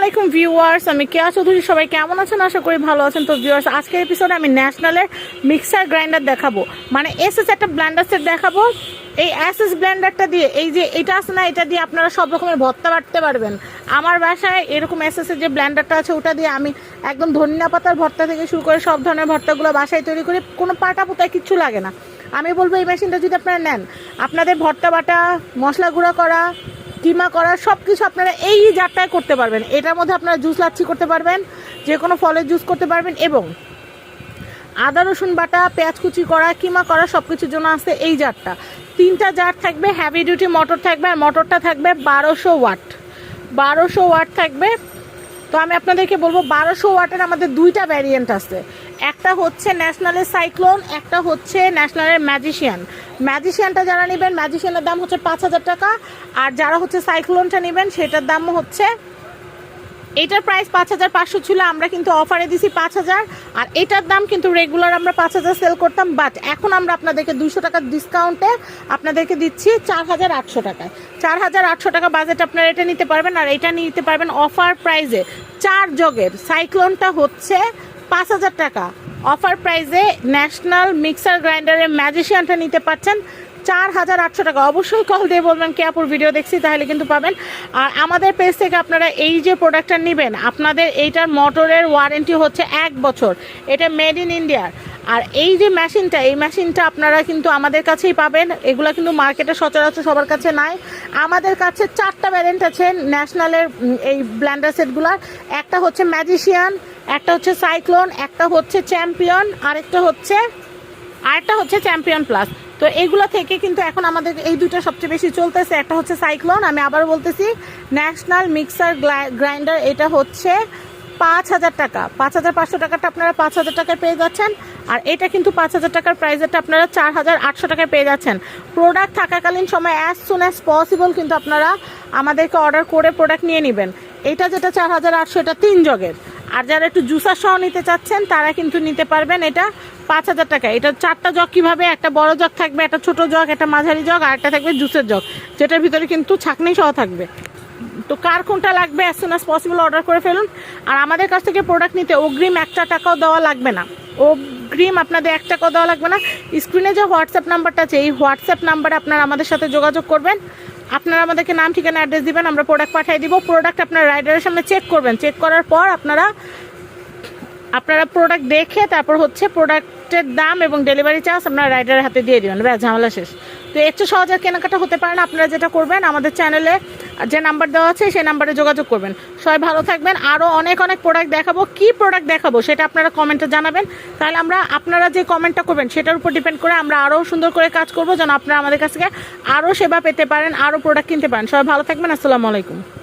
আলাইকুম ভিউয়ার্স, আমি কেয়া চৌধুরী, সবাই কেমন আছেন? আশা করি ভালো আছেন। তো ভিউয়ার্স, আজকের এপিসোডে আমি ন্যাশনালের মিক্সার গ্রাইন্ডার দেখাবো। মানে এস এস একটা ব্ল্যান্ডার সেট দেখাবো। এই এসএস ব্ল্যান্ডারটা দিয়ে, এই যে এটা আছে না, এটা দিয়ে আপনারা সব রকমের ভর্তা বাটতে পারবেন। আমার বাসায় এরকম এর যে ব্ল্যান্ডারটা আছে, ওটা দিয়ে আমি একদম ধনিয়া পাতার ভর্তা থেকে শুরু করে সব ধরনের ভর্তাগুলো বাসায় তৈরি করি। কোনো পাটা পোতায় কিচ্ছু লাগে না। আমি বলব, এই মেশিনটা যদি আপনারা নেন, আপনাদের ভর্তা বাটা, মশলা গুঁড়ো করা কিমা করা সব কিছু আপনারা এই জারটায় করতে পারবেন। এটার মধ্যে আপনারা জুস লাচ্ছি করতে পারবেন যে কোনো ফলের জুস করতে পারবেন এবং আদা, রসুন বাটা, পেঁয়াজ কুচি করা, কিমা করা সব কিছুর জন্য আছে এই জারটা। তিনটা জার থাকবে হ্যাভি ডিউটি মোটর থাকবে আর মোটরটা থাকবে বারোশো ওয়াট। বারোশো ওয়াট থাকবে। তো আমি আপনাদেরকে বলব, বারোশো ওয়াটের আমাদের দুইটা ভ্যারিয়েন্ট আছে। একটা হচ্ছে ন্যাশনালের সাইক্লোন, একটা হচ্ছে ন্যাশনালের ম্যাজিশিয়ান। ম্যাজিশিয়ানটা যারা নেবেন, ম্যাজিশিয়ানের দাম হচ্ছে পাঁচ হাজার টাকা। আর যারা হচ্ছে সাইক্লোনটা নেবেন, সেটার দাম হচ্ছে, এটার প্রাইস পাঁচ হাজার পাঁচশো ছিল, আমরা কিন্তু অফারে দিছি পাঁচ হাজার। আর এটার দাম কিন্তু রেগুলার আমরা পাঁচ হাজার সেল করতাম বাট এখন আমরা আপনাদেরকে দুশো টাকার ডিসকাউন্টে আপনাদেরকে দিচ্ছি চার হাজার আটশো টাকায়। চার হাজার আটশো টাকা বাজেট আপনারা এটা নিতে পারবেন, আর এটা নিতে পারবেন অফার প্রাইজে চার জগের, সাইক্লোনটা হচ্ছে পাঁচ হাজার টাকা। অফার প্রাইজে ন্যাশনাল মিক্সার গ্রাইন্ডারের ম্যাজিশিয়ানটা নিতে পারছেন চার হাজার আটশো টাকা। অবশ্যই কল দিয়ে বলবেন কে আপুর ভিডিও দেখছি, তাহলে কিন্তু পাবেন। আর আমাদের পেজ থেকে আপনারা এই যে প্রোডাক্টটা নেবেন, আপনাদের এইটার মোটরের ওয়ারেন্টি হচ্ছে এক বছর। এটা মেড ইন ইন্ডিয়ার আর এই যে মেশিনটা এই মেশিনটা আপনারা কিন্তু আমাদের কাছেই পাবেন। এগুলো কিন্তু মার্কেটে সচরাচর সবার কাছে নাই। আমাদের কাছে চারটা ব্যারেন্ট আছে ন্যাশনালের এই ব্ল্যান্ডার সেটগুলার একটা হচ্ছে ম্যাজিশিয়ান একটা হচ্ছে সাইক্লোন, একটা হচ্ছে চ্যাম্পিয়ন, আরেকটা হচ্ছে আরেকটা হচ্ছে চ্যাম্পিয়ন প্লাস। তো এইগুলো থেকে কিন্তু এখন আমাদের এই দুটো সবচেয়ে বেশি চলতেছে। একটা হচ্ছে সাইক্লোন, আমি আবার বলতেছি, ন্যাশনাল মিক্সার গ্রাইন্ডার, এটা হচ্ছে পাঁচ হাজার টাকা। পাঁচ হাজার পাঁচশো টাকাটা আপনারা পাঁচ হাজার টাকায় পেয়ে যাচ্ছেন, আর এটা কিন্তু পাঁচ হাজার টাকার প্রাইসেরটা আপনারা চার হাজার আটশো টাকায় পেয়ে যাচ্ছেন। প্রোডাক্ট থাকাকালীন সময় অ্যাজ সুন অ্যাজ পসিবল কিন্তু আপনারা আমাদেরকে অর্ডার করে প্রোডাক্ট নিয়ে নেবেন। এটা যেটা চার হাজার আটশো, এটা তিন জগের। আর যারা একটু জুসার সহ নিতে চাচ্ছেন, তারা কিন্তু নিতে পারবেন এটা পাঁচ হাজার টাকা। এটা চারটা জগ কীভাবে? একটা বড় জগ থাকবে, একটা ছোট জগ, একটা মাঝারি জগ, আর একটা থাকবে জুসের জগ। যেটার ভিতরে কিন্তু ছাকনি সহ থাকবে। তো কার কোনটা লাগবে? As soon as possible order করে ফেলুন। আর আমাদের কাছ থেকে প্রোডাক্ট নিতে অগ্রিম একটা টাকাও দেওয়া লাগবে না। অগ্রিম আপনাদের এক টাকাও দেওয়া লাগবে না। স্ক্রিনে যে হোয়াটসঅ্যাপ নাম্বারটা আছে, এই হোয়াটসঅ্যাপ নাম্বারে আপনারা আমাদের সাথে যোগাযোগ করবেন। আপনারা আমাদেরকে নাম, ঠিকানা অ্যাড্রেস দিবেন, আমরা প্রোডাক্ট পাঠিয়ে দিব। প্রোডাক্ট আপনার রাইডারের সামনে চেক করবেন। চেক করার পর আপনারা আপনারা প্রোডাক্ট দেখে তারপর হচ্ছে প্রোডাক্টের দাম এবং ডেলিভারি চার্জ আপনারা রাইডারের হাতে দিয়ে দেবেন। ব্যাস, ঝামেলা শেষ। তো একটু সহজে কেনাকাটা হতে পারে না। আপনারা যেটা করবেন, আমাদের চ্যানেলে যে নাম্বার দেওয়া আছে সেই নাম্বারে যোগাযোগ করবেন। সবাই ভালো থাকবেন। আরও অনেক অনেক প্রোডাক্ট দেখাবো। কি প্রোডাক্ট দেখাবো সেটা আপনারা কমেন্টে জানাবেন। তাহলে আমরা, আপনারা যে কমেন্টটা করবেন সেটার উপর ডিপেন্ড করে আমরা আরও সুন্দর করে কাজ করব যেন আপনারা আমাদের কাছ থেকে আরও সেবা পেতে পারেন আরও প্রোডাক্ট কিনতে পারেন। সবাই ভালো থাকবেন। আসসালামু আলাইকুম।